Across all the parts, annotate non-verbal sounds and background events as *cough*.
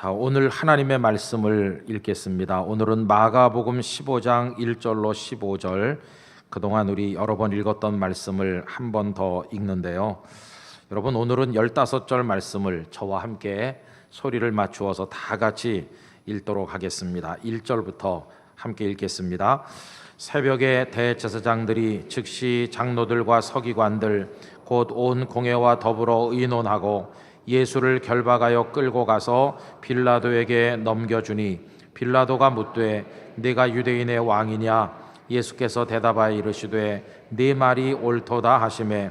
자, 오늘 하나님의 말씀을 읽겠습니다. 오늘은 마가복음 15장 1절로 15절. 그동안 우리 여러 번 읽었던 말씀을 한 번 더 읽는데요. 여러분 오늘은 15절 말씀을 저와 함께 소리를 맞추어서 다 같이 읽도록 하겠습니다. 1절부터 함께 읽겠습니다. 새벽에 대제사장들이 즉시 장로들과 서기관들 곧 온 공회와 더불어 의논하고 예수를 결박하여 끌고 가서 빌라도에게 넘겨주니 빌라도가 묻되 네가 유대인의 왕이냐? 예수께서 대답하여 이르시되 네 말이 옳도다 하심에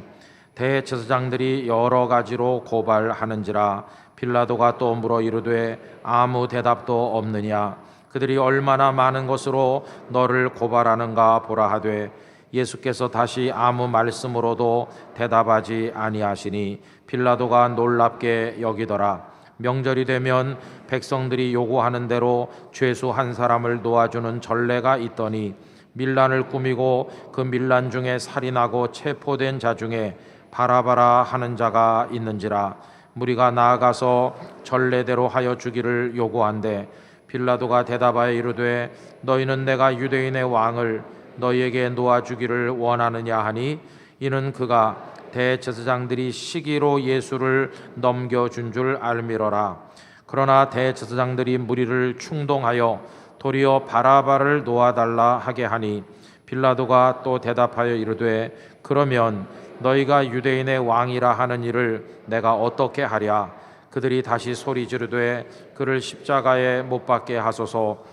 대제사장들이 여러 가지로 고발하는지라 빌라도가 또 물어 이르되 아무 대답도 없느냐? 그들이 얼마나 많은 것으로 너를 고발하는가 보라 하되 예수께서 다시 아무 말씀으로도 대답하지 아니하시니 빌라도가 놀랍게 여기더라. 명절이 되면 백성들이 요구하는 대로 죄수 한 사람을 놓아주는 전례가 있더니 밀란을 꾸미고 그 밀란 중에 살인하고 체포된 자 중에 바라바라 하는 자가 있는지라. 무리가 나아가서 전례대로 하여 주기를 요구한데 빌라도가 대답하여 이르되 너희는 내가 유대인의 왕을 너희에게 놓아 주기를 원하느냐 하니 이는 그가 대제사장들이 시기로 예수를 넘겨 준 줄 알미러라. 그러나 대제사장들이 무리를 충동하여 도리어 바라바를 놓아 달라 하게 하니 빌라도가 또 대답하여 이르되 그러면 너희가 유대인의 왕이라 하는 일을 내가 어떻게 하랴? 그들이 다시 소리 지르되 그를 십자가에 못 박게 하소서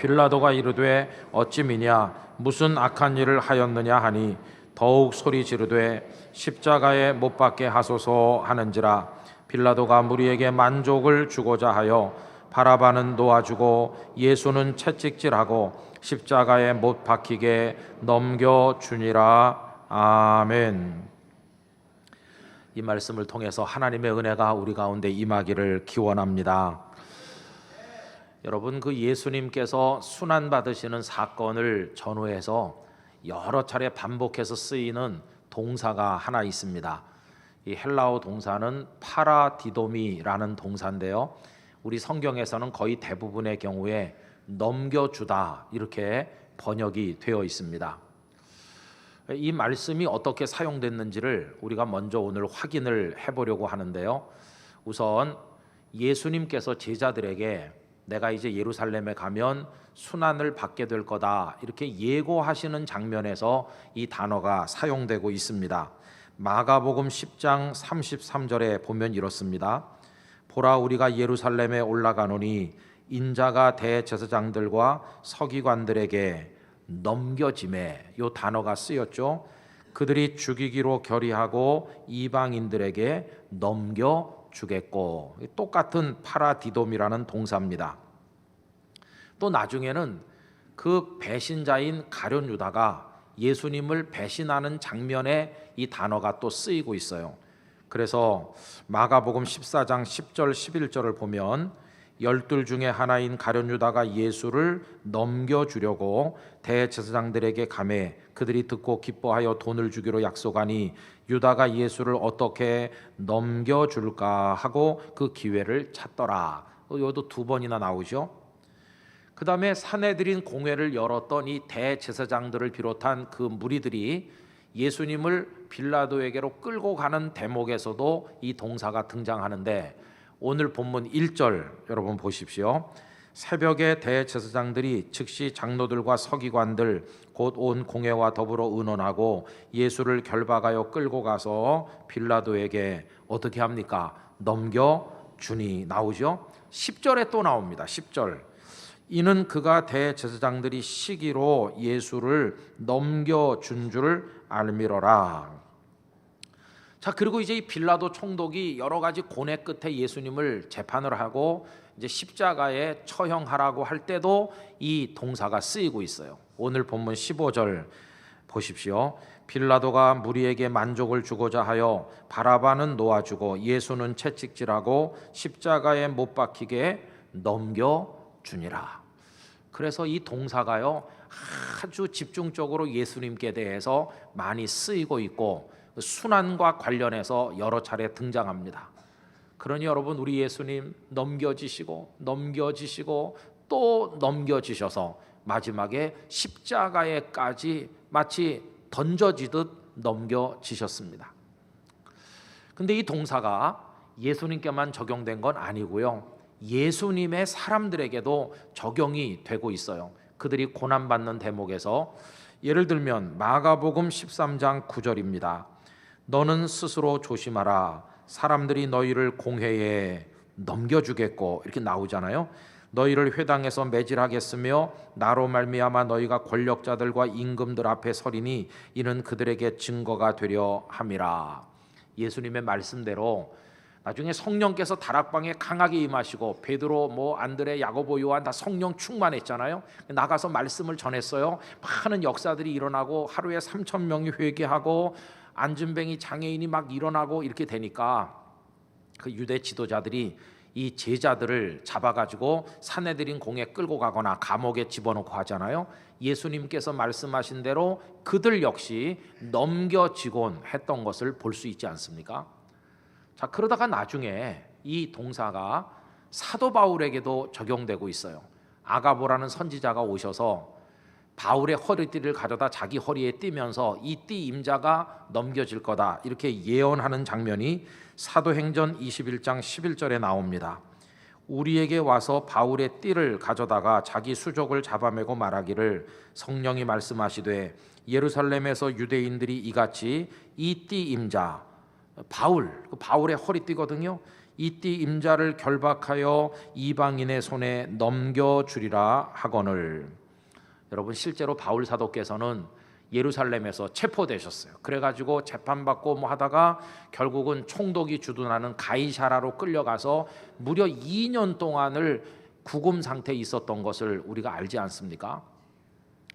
빌라도가 이르되 어찌 미냐 무슨 악한 일을 하였느냐 하니 더욱 소리 지르되 십자가에 못 박게 하소서 하는지라 빌라도가 무리에게 만족을 주고자 하여 바라바는 놓아주고 예수는 채찍질하고 십자가에 못 박히게 넘겨 주니라 아멘. 이 말씀을 통해서 하나님의 은혜가 우리 가운데 임하기를 기원합니다. 여러분 그 예수님께서 순환 받으시는 사건을 전후해서 여러 차례 반복해서 쓰이는 동사가 하나 있습니다. 이 헬라어 동사는 파라디도미라는 동사인데요. 우리 성경에서는 거의 대부분의 경우에 넘겨주다 이렇게 번역이 되어 있습니다. 이 말씀이 어떻게 사용됐는지를 우리가 먼저 오늘 확인을 해보려고 하는데요. 우선 예수님께서 제자들에게 내가 이제 예루살렘에 가면 순환을 받게 될 거다 이렇게 예고하시는 장면에서 이 단어가 사용되고 있습니다. 마가복음 10장 33절에 보면 이렇습니다. 보라 우리가 예루살렘에 올라가노니 인자가 대제사장들과 서기관들에게 넘겨짐에 요 단어가 쓰였죠. 그들이 죽이기로 결의하고 이방인들에게 넘겨 주겠고 똑같은 파라디돔이라는 동사입니다. 또 나중에는 그 배신자인 가룟 유다가 예수님을 배신하는 장면에 이 단어가 또 쓰이고 있어요. 그래서 마가복음 14장 10절 11절을 보면 열둘 중에 하나인 가룟 유다가 예수를 넘겨 주려고 대제사장들에게 감해 그들이 듣고 기뻐하여 돈을 주기로 약속하니 유다가 예수를 어떻게 넘겨 줄까 하고 그 기회를 찾더라. 이것도 두 번이나 나오죠. 그 다음에 사내들인 공회를 열었던 이 대제사장들을 비롯한 그 무리들이 예수님을 빌라도에게로 끌고 가는 대목에서도 이 동사가 등장하는데 오늘 본문 1절 여러분 보십시오. 새벽에 대제사장들이 즉시 장로들과 서기관들 곧 온 공회와 더불어 의논하고 예수를 결박하여 끌고 가서 빌라도에게 어떻게 합니까? 넘겨 주니 나오죠. 10절에 또 나옵니다. 10절. 이는 그가 대제사장들이 시기로 예수를 넘겨 준 줄 알미러라. 자 그리고 이제 이 빌라도 총독이 여러 가지 고뇌 끝에 예수님을 재판을 하고 이제 십자가에 처형하라고 할 때도 이 동사가 쓰이고 있어요. 오늘 본문 15절 보십시오. 빌라도가 무리에게 만족을 주고자 하여 바라바는 놓아주고 예수는 채찍질하고 십자가에 못 박히게 넘겨 주니라. 그래서 이 동사가요 아주 집중적으로 예수님께 대해서 많이 쓰이고 있고 순환과 관련해서 여러 차례 등장합니다. 그러니 여러분 우리 예수님 넘겨지시고 넘겨지시고 또 넘겨지셔서 마지막에 십자가에까지 마치 던져지듯 넘겨지셨습니다. 근데 이 동사가 예수님께만 적용된 건 아니고요. 예수님의 사람들에게도 적용이 되고 있어요. 그들이 고난받는 대목에서 예를 들면 마가복음 13장 9절입니다. 너는 스스로 조심하라. 사람들이 너희를 공회에 넘겨주겠고 이렇게 나오잖아요. 너희를 회당에서 매질하겠으며 나로 말미암아 너희가 권력자들과 임금들 앞에 서리니 이는 그들에게 증거가 되려 함이라. 예수님의 말씀대로 나중에 성령께서 다락방에 강하게 임하시고 베드로 뭐 안드레 야고보 요한 다 성령 충만했잖아요. 나가서 말씀을 전했어요. 많은 역사들이 일어나고 하루에 3천 명이 회개하고 안진뱅이 장애인이 막 일어나고 이렇게 되니까 그 유대 지도자들이 이 제자들을 잡아가지고 사내들인 공에 끌고 가거나 감옥에 집어넣고 하잖아요. 예수님께서 말씀하신 대로 그들 역시 넘겨지곤 했던 것을 볼 수 있지 않습니까? 자 그러다가 나중에 이 동사가 사도 바울에게도 적용되고 있어요. 아가보라는 선지자가 오셔서 바울의 허리띠를 가져다 자기 허리에 띠면서 이 띠 임자가 넘겨질 거다 이렇게 예언하는 장면이 사도행전 21장 11절에 나옵니다. 우리에게 와서 바울의 띠를 가져다가 자기 수족을 잡아매고 말하기를 성령이 말씀하시되 예루살렘에서 유대인들이 이같이 이 띠 임자 바울 그 바울의 허리띠거든요. 이 띠 임자를 결박하여 이방인의 손에 넘겨 주리라 하거늘 여러분 실제로 바울 사도께서는 예루살렘에서 체포되셨어요. 그래가지고 재판받고 뭐 하다가 결국은 총독이 주둔하는 가이사라로 끌려가서 무려 2년 동안을 구금 상태에 있었던 것을 우리가 알지 않습니까?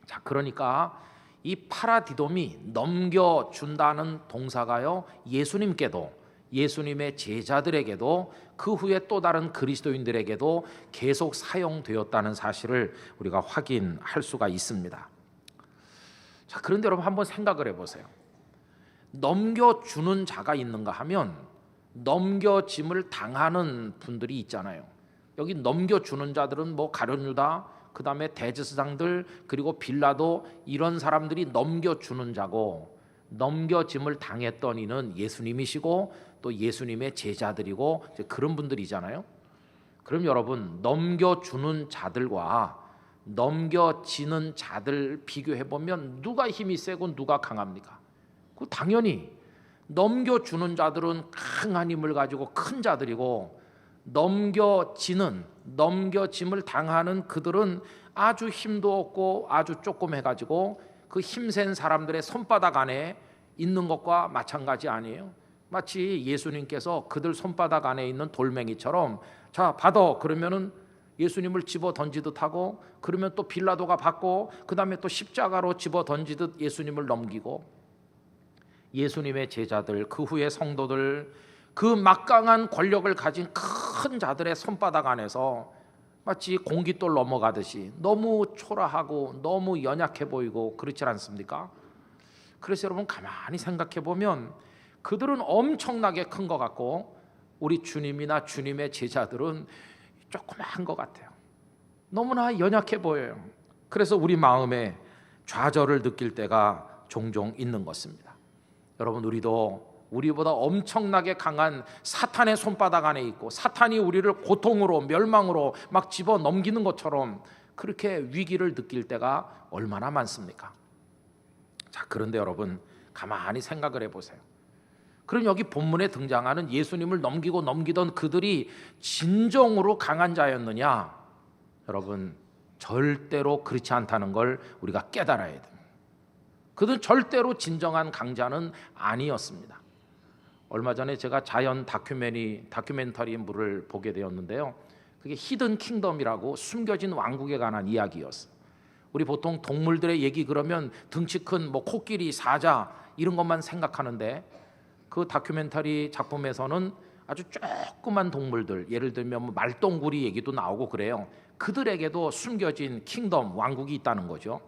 자, 그러니까 이 파라디돔이 넘겨준다는 동사가요 예수님께도 예수님의 제자들에게도 그 후에 또 다른 그리스도인들에게도 계속 사용되었다는 사실을 우리가 확인할 수가 있습니다. 자, 그런데 여러분 한번 생각을 해 보세요. 넘겨주는 자가 있는가 하면 넘겨짐을 당하는 분들이 있잖아요. 여기 넘겨주는 자들은 뭐 가룟유다, 그 다음에 대제사장들 그리고 빌라도 이런 사람들이 넘겨주는 자고 넘겨짐을 당했던 이는 예수님이시고 또 예수님의 제자들이고 그런 분들이잖아요. 그럼 여러분 넘겨주는 자들과 넘겨지는 자들 비교해 보면 누가 힘이 세고 누가 강합니까? 그 당연히 넘겨주는 자들은 강한 힘을 가지고 큰 자들이고 넘겨지는 넘겨짐을 당하는 그들은 아주 힘도 없고 아주 조금 해가지고 그 힘센 사람들의 손바닥 안에 있는 것과 마찬가지 아니에요. 마치 예수님께서 그들 손바닥 안에 있는 돌멩이처럼 자 받아 그러면은 예수님을 집어 던지듯 하고 그러면 또 빌라도가 받고 그 다음에 또 십자가로 집어 던지듯 예수님을 넘기고 예수님의 제자들 그 후에 성도들 그 막강한 권력을 가진 큰 자들의 손바닥 안에서 마치 공깃돌 넘어가듯이 너무 초라하고 너무 연약해 보이고 그렇지 않습니까? 그래서 여러분 가만히 생각해 보면 그들은 엄청나게 큰 것 같고 우리 주님이나 주님의 제자들은 조그마한 것 같아요. 너무나 연약해 보여요. 그래서 우리 마음에 좌절을 느낄 때가 종종 있는 것입니다. 여러분 우리도 우리보다 엄청나게 강한 사탄의 손바닥 안에 있고 사탄이 우리를 고통으로 멸망으로 막 집어 넘기는 것처럼 그렇게 위기를 느낄 때가 얼마나 많습니까? 자, 그런데 여러분 가만히 생각을 해 보세요. 그럼 여기 본문에 등장하는 예수님을 넘기고 넘기던 그들이 진정으로 강한 자였느냐? 여러분 절대로 그렇지 않다는 걸 우리가 깨달아야 됩니다. 그들은 절대로 진정한 강자는 아니었습니다. 얼마 전에 제가 자연 다큐멘이 다큐멘터리물을 보게 되었는데요. 그게 히든 킹덤이라고 숨겨진 왕국에 관한 이야기였어요. 우리 보통 동물들의 얘기 그러면 등치 큰 뭐 코끼리, 사자 이런 것만 생각하는데 그 다큐멘터리 작품에서는 아주 조그만 동물들 예를 들면 뭐 말똥구리 얘기도 나오고 그래요. 그들에게도 숨겨진 킹덤 왕국이 있다는 거죠.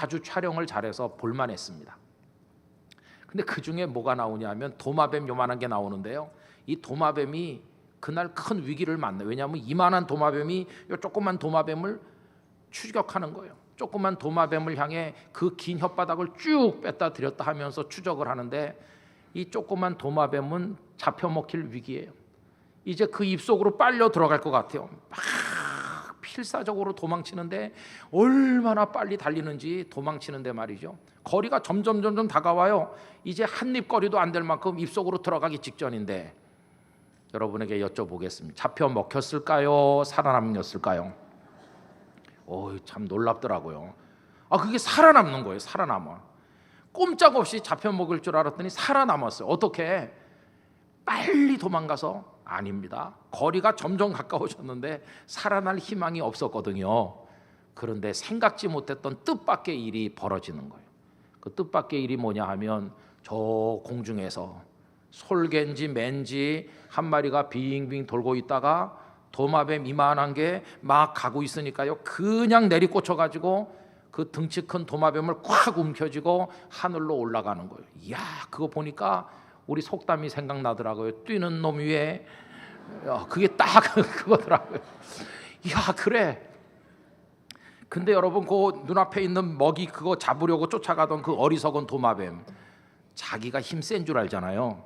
아주 촬영을 잘해서 볼만했습니다. 근데 그 중에 뭐가 나오냐면 도마뱀 요만한 게 나오는데요. 이 도마뱀이 그날 큰 위기를 만나. 왜냐하면 이만한 도마뱀이 요 조그만 도마뱀을 추격하는 거예요. 조그만 도마뱀을 향해 그 긴 혓바닥을 쭉 뺐다 들였다 하면서 추적을 하는데 이 조그만 도마뱀은 잡혀 먹힐 위기예요. 이제 그 입속으로 빨려 들어갈 것 같아요. 막 필사적으로 도망치는데 얼마나 빨리 달리는지 도망치는데 말이죠. 거리가 점점 점점 다가와요. 이제 한입 거리도 안 될 만큼 입속으로 들어가기 직전인데 여러분에게 여쭤보겠습니다. 잡혀 먹혔을까요? 살아남겼을까요? 오, 참 놀랍더라고요. 아, 그게 살아남는 거예요. 살아남아. 꼼짝없이 잡혀 먹을 줄 알았더니 살아남았어요. 어떻게? 빨리 도망가서 아닙니다. 거리가 점점 가까워졌는데 살아날 희망이 없었거든요. 그런데 생각지 못했던 뜻밖의 일이 벌어지는 거예요. 그 뜻밖의 일이 뭐냐 하면 저 공중에서 솔개인지 맨지 한 마리가 빙빙 돌고 있다가 도마뱀 이만한 게 막 가고 있으니까요. 그냥 내리꽂혀 가지고 그 등치 큰 도마뱀을 콱 움켜쥐고 하늘로 올라가는 거예요. 이야, 그거 보니까 우리 속담이 생각나더라고요. 뛰는 놈 위에 야, 그게 딱 *laughs* 그거더라고요. 야, 그래. 근데 여러분 그 눈앞에 있는 먹이 그거 잡으려고 쫓아가던 그 어리석은 도마뱀 자기가 힘 센 줄 알잖아요.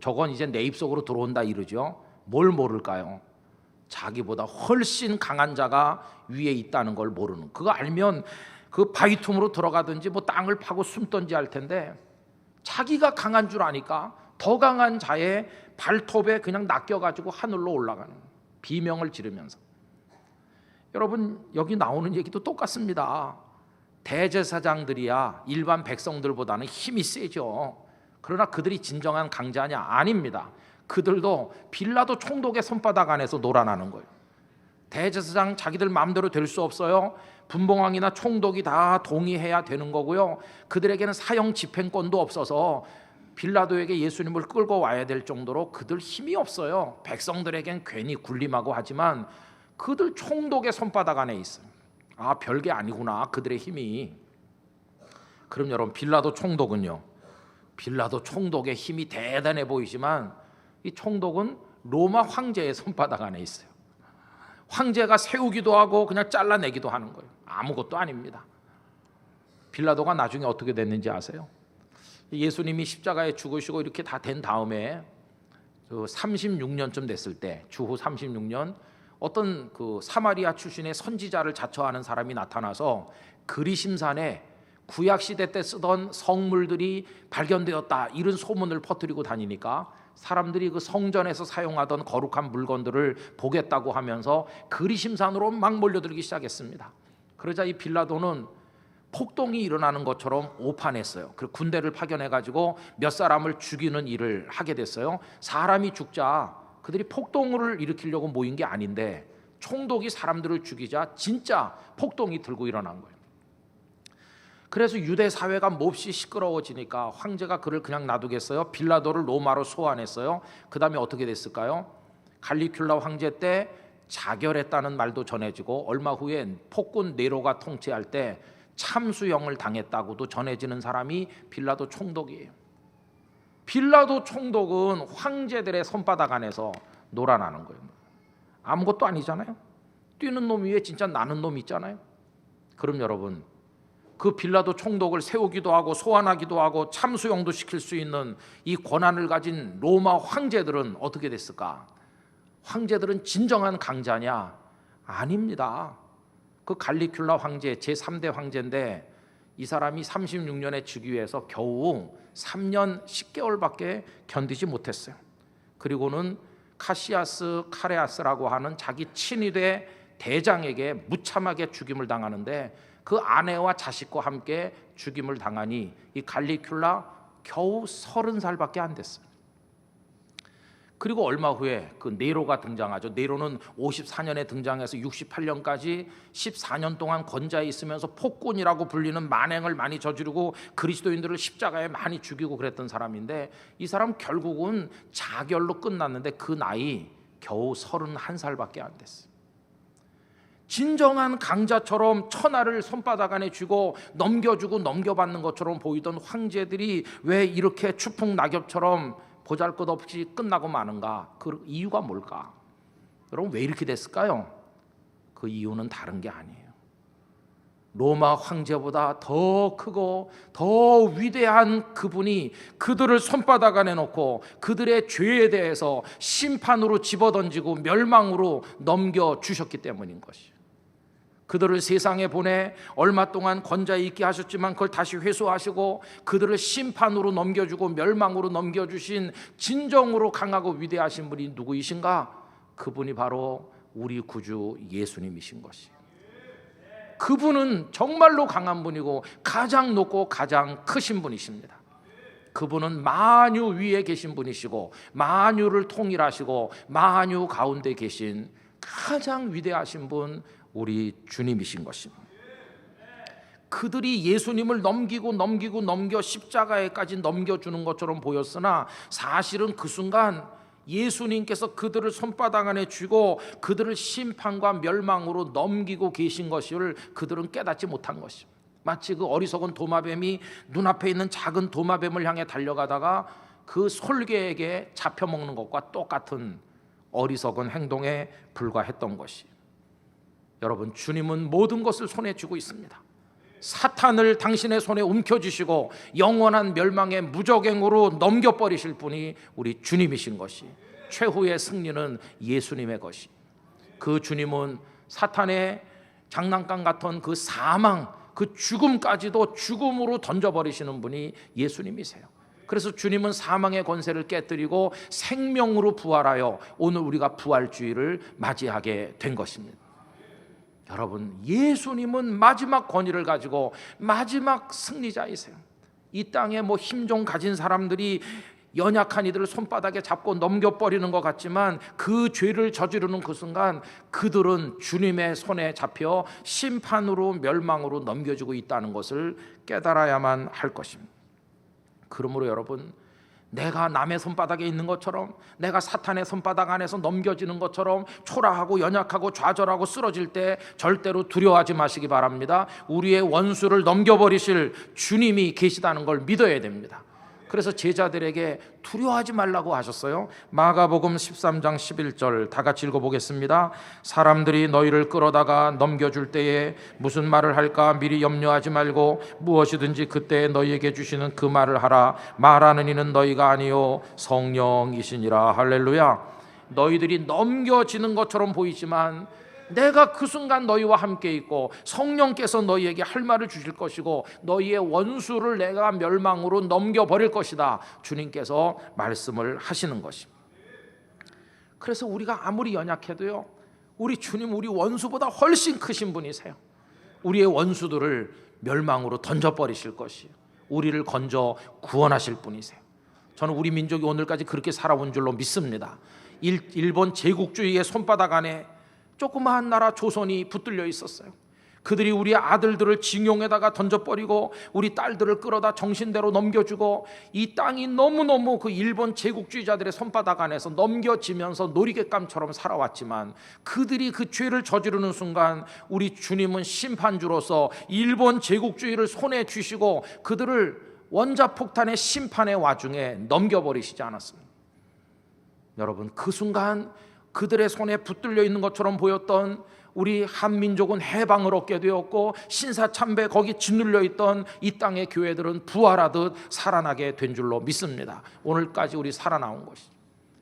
저건 이제 내 입속으로 들어온다 이러죠. 뭘 모를까요? 자기보다 훨씬 강한 자가 위에 있다는 걸 모르는. 그거 알면 그 바위 틈으로 들어가든지 뭐 땅을 파고 숨든지 할 텐데 자기가 강한 줄 아니까 더 강한 자의 발톱에 그냥 낚여가지고 하늘로 올라가는 비명을 지르면서 여러분 여기 나오는 얘기도 똑같습니다. 대제사장들이야 일반 백성들보다는 힘이 세죠. 그러나 그들이 진정한 강자냐 아닙니다. 그들도 빌라도 총독의 손바닥 안에서 놀아나는 거예요. 대제사장 자기들 마음대로 될 수 없어요. 분봉왕이나 총독이 다 동의해야 되는 거고요. 그들에게는 사형 집행권도 없어서 빌라도에게 예수님을 끌고 와야 될 정도로 그들 힘이 없어요. 백성들에겐 괜히 군림하고 하지만 그들 총독의 손바닥 안에 있어요. 아 별게 아니구나 그들의 힘이. 그럼 여러분 빌라도 총독은요. 빌라도 총독의 힘이 대단해 보이지만 이 총독은 로마 황제의 손바닥 안에 있어요. 황제가 세우기도 하고 그냥 잘라내기도 하는 거예요. 아무것도 아닙니다. 빌라도가 나중에 어떻게 됐는지 아세요? 예수님이 십자가에 죽으시고 이렇게 다 된 다음에 36년쯤 됐을 때 주후 36년 어떤 그 사마리아 출신의 선지자를 자처하는 사람이 나타나서 그리심산에 구약 시대 때 쓰던 성물들이 발견되었다 이런 소문을 퍼뜨리고 다니니까 사람들이 그 성전에서 사용하던 거룩한 물건들을 보겠다고 하면서 그리심산으로 막 몰려들기 시작했습니다. 그러자 이 빌라도는 폭동이 일어나는 것처럼 오판했어요. 그 군대를 파견해 가지고 몇 사람을 죽이는 일을 하게 됐어요. 사람이 죽자 그들이 폭동을 일으키려고 모인 게 아닌데 총독이 사람들을 죽이자 진짜 폭동이 들고 일어난 거예요. 그래서 유대 사회가 몹시 시끄러워지니까 황제가 그를 그냥 놔두겠어요? 빌라도를 로마로 소환했어요. 그 다음에 어떻게 됐을까요? 갈리큘라 황제 때 자결했다는 말도 전해지고 얼마 후엔 폭군 네로가 통치할 때 참수형을 당했다고도 전해지는 사람이 빌라도 총독이에요. 빌라도 총독은 황제들의 손바닥 안에서 놀아나는 거예요. 아무것도 아니잖아요. 뛰는 놈 위에 진짜 나는 놈 있잖아요. 그럼 여러분 그 빌라도 총독을 세우기도 하고 소환하기도 하고 참수형도 시킬 수 있는 이 권한을 가진 로마 황제들은 어떻게 됐을까? 황제들은 진정한 강자냐? 아닙니다. 그 갈리큘라 황제 제3대 황제인데 이 사람이 36년에 즉위 위해서 겨우 3년 10개월밖에 견디지 못했어요. 그리고는 카시아스 카레아스라고 하는 자기 친위대 대장에게 무참하게 죽임을 당하는데 그 아내와 자식과 함께 죽임을 당하니 이 갈리큘라 겨우 서른 살밖에 안 됐어요. 그리고 얼마 후에 그 네로가 등장하죠. 네로는 54년에 등장해서 68년까지 14년 동안 권좌에 있으면서 폭군이라고 불리는 만행을 많이 저지르고 그리스도인들을 십자가에 많이 죽이고 그랬던 사람인데 이 사람 결국은 자결로 끝났는데 그 나이 겨우 31살밖에 안 됐어요. 진정한 강자처럼 천하를 손바닥 안에 쥐고 넘겨주고 넘겨받는 것처럼 보이던 황제들이 왜 이렇게 추풍 낙엽처럼 보잘것없이 끝나고 마는가? 그 이유가 뭘까? 여러분 왜 이렇게 됐을까요? 그 이유는 다른 게 아니에요. 로마 황제보다 더 크고 더 위대한 그분이 그들을 손바닥 안에 놓고 그들의 죄에 대해서 심판으로 집어던지고 멸망으로 넘겨 주셨기 때문인 것이에요. 그들을 세상에 보내 얼마 동안 건자 있게 하셨지만 그걸 다시 회수하시고 그들을 심판으로 넘겨주고 멸망으로 넘겨주신 진정으로 강하고 위대하신 분이 누구이신가? 그분이 바로 우리 구주 예수님이신 것이에요. 그분은 정말로 강한 분이고 가장 높고 가장 크신 분이십니다. 그분은 만유 위에 계신 분이시고 만유를 통일하시고 만유 가운데 계신 가장 위대하신 분 우리 주님이신 것입니다. 그들이 예수님을 넘기고 넘기고 넘겨 십자가에까지 넘겨주는 것처럼 보였으나 사실은 그 순간 예수님께서 그들을 손바닥 안에 쥐고 그들을 심판과 멸망으로 넘기고 계신 것을 그들은 깨닫지 못한 것입니다. 마치 그 어리석은 도마뱀이 눈앞에 있는 작은 도마뱀을 향해 달려가다가 그 솔개에게 잡혀 먹는 것과 똑같은 어리석은 행동에 불과했던 것이. 여러분 주님은 모든 것을 손에 쥐고 있습니다. 사탄을 당신의 손에 움켜쥐시고 영원한 멸망의 무적행으로 넘겨버리실 분이 우리 주님이신 것이 최후의 승리는 예수님의 것이 그 주님은 사탄의 장난감 같은 그 사망 그 죽음까지도 죽음으로 던져버리시는 분이 예수님이세요. 그래서 주님은 사망의 권세를 깨뜨리고 생명으로 부활하여 오늘 우리가 부활주의를 맞이하게 된 것입니다. 여러분, 예수님은 마지막 권위를 가지고 마지막 승리자이세요. 이 땅에 뭐 힘 좀 가진 사람들이 연약한 이들을 손바닥에 잡고 넘겨버리는 것 같지만 그 죄를 저지르는 그 순간 그들은 주님의 손에 잡혀 심판으로 멸망으로 넘겨주고 있다는 것을 깨달아야만 할 것입니다. 그러므로 여러분 내가 남의 손바닥에 있는 것처럼 내가 사탄의 손바닥 안에서 넘겨지는 것처럼 초라하고 연약하고 좌절하고 쓰러질 때 절대로 두려워하지 마시기 바랍니다. 우리의 원수를 넘겨버리실 주님이 계시다는 걸 믿어야 됩니다. 그래서 제자들에게 두려워하지 말라고 하셨어요. 마가복음 13장 11절 다 같이 읽어 보겠습니다. 사람들이 너희를 끌어다가 넘겨 줄 때에 무슨 말을 할까 미리 염려하지 말고 무엇이든지 그때 너희에게 주시는 그 말을 하라. 말하는 이는 너희가 아니요 성령이시니라. 할렐루야. 너희들이 넘겨지는 것처럼 보이지만 내가 그 순간 너희와 함께 있고 성령께서 너희에게 할 말을 주실 것이고 너희의 원수를 내가 멸망으로 넘겨 버릴 것이다. 주님께서 말씀을 하시는 것입니다. 그래서 우리가 아무리 연약해도요. 우리 주님 우리 원수보다 훨씬 크신 분이세요. 우리의 원수들을 멸망으로 던져 버리실 것이에요. 우리를 건져 구원하실 분이세요. 저는 우리 민족이 오늘까지 그렇게 살아온 줄로 믿습니다. 일, 일본 제국주의의 손바닥 안에 조그마한 나라 조선이 붙들려 있었어요. 그들이 우리 아들들을 징용에다가 던져버리고 우리 딸들을 끌어다 정신대로 넘겨주고 이 땅이 너무너무 그 일본 제국주의자들의 손바닥 안에서 넘겨지면서 놀이개감처럼 살아왔지만 그들이 그 죄를 저지르는 순간 우리 주님은 심판주로서 일본 제국주의를 손에 쥐시고 그들을 원자폭탄의 심판의 와중에 넘겨버리시지 않았습니다. 여러분 그 순간 그들의 손에 붙들려 있는 것처럼 보였던 우리 한민족은 해방을 얻게 되었고 신사참배 거기 짓눌려 있던 이 땅의 교회들은 부활하듯 살아나게 된 줄로 믿습니다. 오늘까지 우리 살아나온 것이.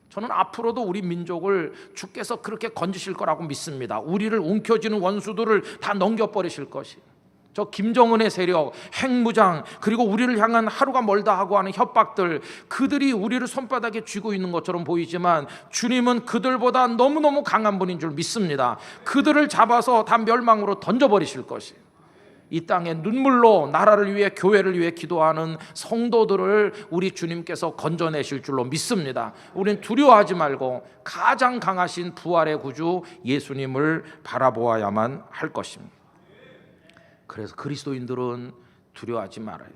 저는 앞으로도 우리 민족을 주께서 그렇게 건지실 거라고 믿습니다. 우리를 움켜쥐는 원수들을 다 넘겨버리실 것이. 저 김정은의 세력, 핵무장, 그리고 우리를 향한 하루가 멀다 하고 하는 협박들, 그들이 우리를 손바닥에 쥐고 있는 것처럼 보이지만 주님은 그들보다 너무너무 강한 분인 줄 믿습니다. 그들을 잡아서 다 멸망으로 던져버리실 것이. 이 땅에 눈물로 나라를 위해 교회를 위해 기도하는 성도들을 우리 주님께서 건져내실 줄로 믿습니다. 우리는 두려워하지 말고 가장 강하신 부활의 구주 예수님을 바라보아야만 할 것입니다. 그래서 그리스도인들은 두려워하지 말아요.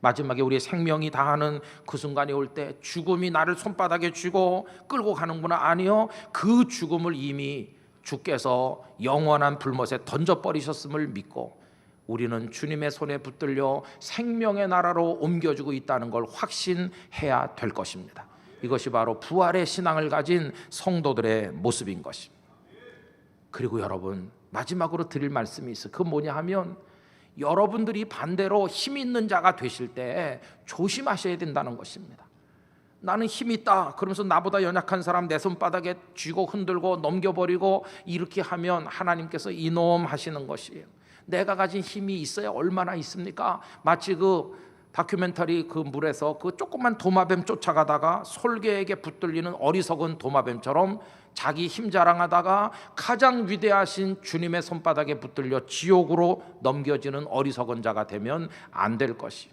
마지막에 우리의 생명이 다하는 그 순간이 올 때 죽음이 나를 손바닥에 쥐고 끌고 가는구나 아니요 그 죽음을 이미 주께서 영원한 불못에 던져 버리셨음을 믿고 우리는 주님의 손에 붙들려 생명의 나라로 옮겨주고 있다는 걸 확신해야 될 것입니다. 이것이 바로 부활의 신앙을 가진 성도들의 모습인 것입니다. 그리고 여러분 마지막으로 드릴 말씀이 있어. 그 뭐냐 하면 여러분들이 반대로 힘 있는 자가 되실 때 조심하셔야 된다는 것입니다. 나는 힘 있다. 그러면서 나보다 연약한 사람 내 손바닥에 쥐고 흔들고 넘겨버리고 이렇게 하면 하나님께서 이놈 하시는 것이에요. 내가 가진 힘이 있어야 얼마나 있습니까? 마치 그 다큐멘터리 그 물에서 그 조그만 도마뱀 쫓아가다가 솔개에게 붙들리는 어리석은 도마뱀처럼 자기 힘 자랑하다가 가장 위대하신 주님의 손바닥에 붙들려 지옥으로 넘겨지는 어리석은 자가 되면 안 될 것이.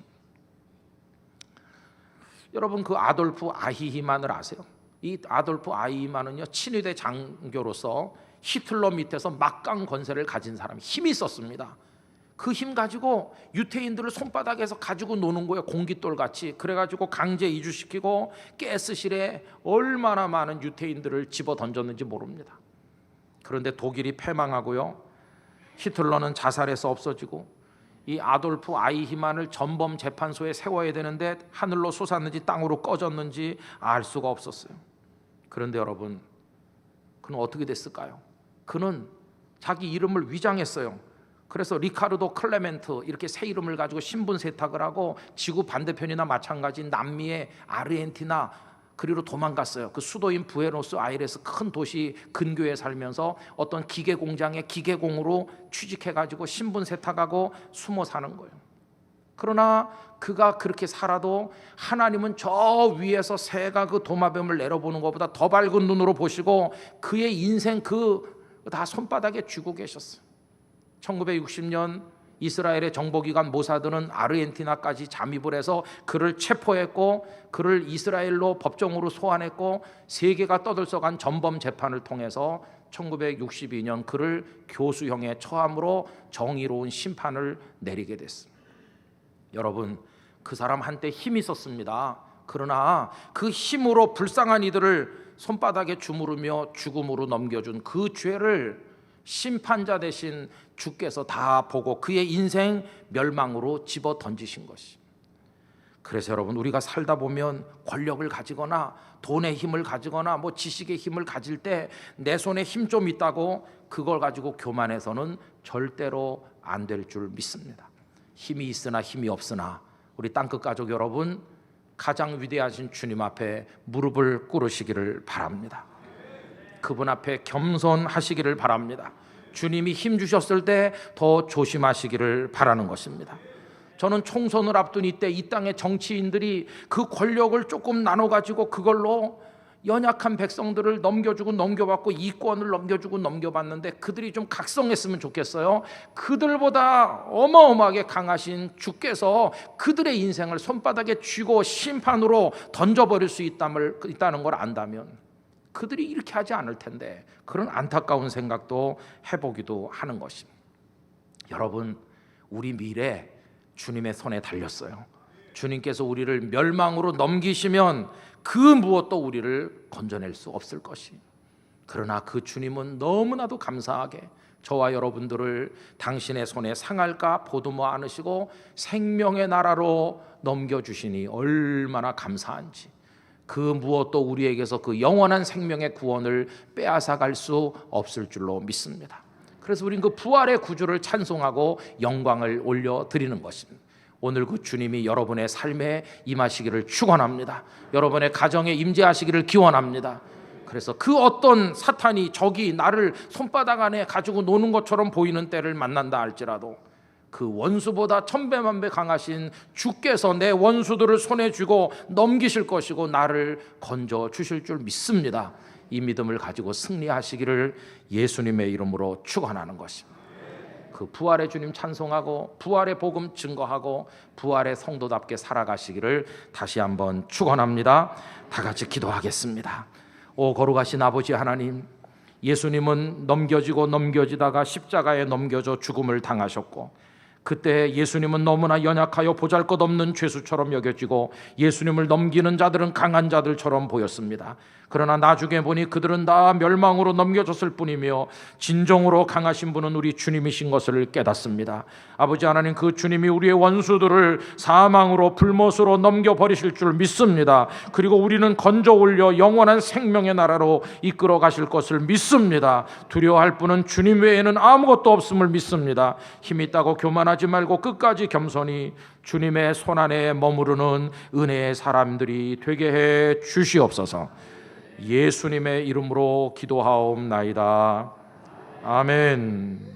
여러분 그 아돌프 아히히만을 아세요? 이 아돌프 아히히만은요 친위대 장교로서 히틀러 밑에서 막강 건세를 가진 사람 힘이 있었습니다. 그 힘 가지고 유태인들을 손바닥에서 가지고 노는 거예요 공깃돌 같이 그래가지고 강제 이주시키고 가스실에 얼마나 많은 유태인들을 집어 던졌는지 모릅니다. 그런데 독일이 패망하고요 히틀러는 자살해서 없어지고 이 아돌프 아이히만을 전범 재판소에 세워야 되는데 하늘로 솟았는지 땅으로 꺼졌는지 알 수가 없었어요. 그런데 여러분, 그는 어떻게 됐을까요? 그는 자기 이름을 위장했어요. 그래서 리카르도 클레멘트 이렇게 새 이름을 가지고 신분 세탁을 하고 지구 반대편이나 마찬가지인 남미의 아르헨티나 그리로 도망갔어요. 그 수도인 부에노스 아이레스 큰 도시 근교에 살면서 어떤 기계 공장에 기계공으로 취직해 가지고 신분 세탁하고 숨어 사는 거예요. 그러나 그가 그렇게 살아도 하나님은 저 위에서 새가 그 도마뱀을 내려보는 것보다 더 밝은 눈으로 보시고 그의 인생 그 다 손바닥에 쥐고 계셨어요. 1960년 이스라엘의 정보기관 모사드는 아르헨티나까지 잠입을 해서 그를 체포했고 그를 이스라엘로 법정으로 소환했고 세계가 떠들썩한 전범 재판을 통해서 1962년 그를 교수형에 처함으로 정의로운 심판을 내리게 됐습니다. 여러분 그 사람 한때 힘이 있었습니다. 그러나 그 힘으로 불쌍한 이들을 손바닥에 주무르며 죽음으로 넘겨준 그 죄를 심판자 대신 주께서 다 보고 그의 인생 멸망으로 집어 던지신 것이. 그래서 여러분 우리가 살다 보면 권력을 가지거나 돈의 힘을 가지거나 뭐 지식의 힘을 가질 때 내 손에 힘 좀 있다고 그걸 가지고 교만해서는 절대로 안 될 줄 믿습니다. 힘이 있으나 힘이 없으나 우리 땅끝 가족 여러분 가장 위대하신 주님 앞에 무릎을 꿇으시기를 바랍니다. 그분 앞에 겸손하시기를 바랍니다. 주님이 힘 주셨을 때 더 조심하시기를 바라는 것입니다. 저는 총선을 앞둔 이때 이 땅의 정치인들이 그 권력을 조금 나눠 가지고 그걸로 연약한 백성들을 넘겨주고 넘겨받고 이권을 넘겨주고 넘겨받는데 그들이 좀 각성했으면 좋겠어요. 그들보다 어마어마하게 강하신 주께서 그들의 인생을 손바닥에 쥐고 심판으로 던져버릴 수 있다는 걸 안다면 그들이 이렇게 하지 않을 텐데 그런 안타까운 생각도 해보기도 하는 것입니다. 여러분, 우리 미래 주님의 손에 달렸어요. 주님께서 우리를 멸망으로 넘기시면 그 무엇도 우리를 건져낼 수 없을 것이. 그러나 그 주님은 너무나도 감사하게 저와 여러분들을 당신의 손에 상할까 보듬어 안으시고 생명의 나라로 넘겨주시니 얼마나 감사한지. 그 무엇도 우리에게서 그 영원한 생명의 구원을 빼앗아 갈 수 없을 줄로 믿습니다. 그래서 우리는 그 부활의 구주를 찬송하고 영광을 올려 드리는 것입니다. 오늘 그 주님이 여러분의 삶에 임하시기를 축원합니다. 여러분의 가정에 임재하시기를 기원합니다. 그래서 그 어떤 사탄이 적이 나를 손바닥 안에 가지고 노는 것처럼 보이는 때를 만난다 할지라도 그 원수보다 천배만배 강하신 주께서 내 원수들을 손에 쥐고 넘기실 것이고 나를 건져 주실 줄 믿습니다. 이 믿음을 가지고 승리하시기를 예수님의 이름으로 축원하는 것입니다. 그 부활의 주님 찬송하고 부활의 복음 증거하고 부활의 성도답게 살아가시기를 다시 한번 축원합니다. 다 같이 기도하겠습니다. 오 거룩하신 아버지 하나님 예수님은 넘겨지고 넘겨지다가 십자가에 넘겨져 죽음을 당하셨고 그때 예수님은 너무나 연약하여 보잘것없는 죄수처럼 여겨지고 예수님을 넘기는 자들은 강한 자들처럼 보였습니다. 그러나 나중에 보니 그들은 다 멸망으로 넘겨졌을 뿐이며 진정으로 강하신 분은 우리 주님이신 것을 깨닫습니다. 아버지 하나님 그 주님이 우리의 원수들을 사망으로 불못으로 넘겨 버리실 줄 믿습니다. 그리고 우리는 건져 올려 영원한 생명의 나라로 이끌어 가실 것을 믿습니다. 두려워할 분은 주님 외에는 아무것도 없음을 믿습니다. 힘 있다고 교만 하지 말고 끝까지 겸손히 주님의 손 안에 머무르는 은혜의 사람들이 되게 해 주시옵소서. 예수님의 이름으로 기도하옵나이다. 아멘.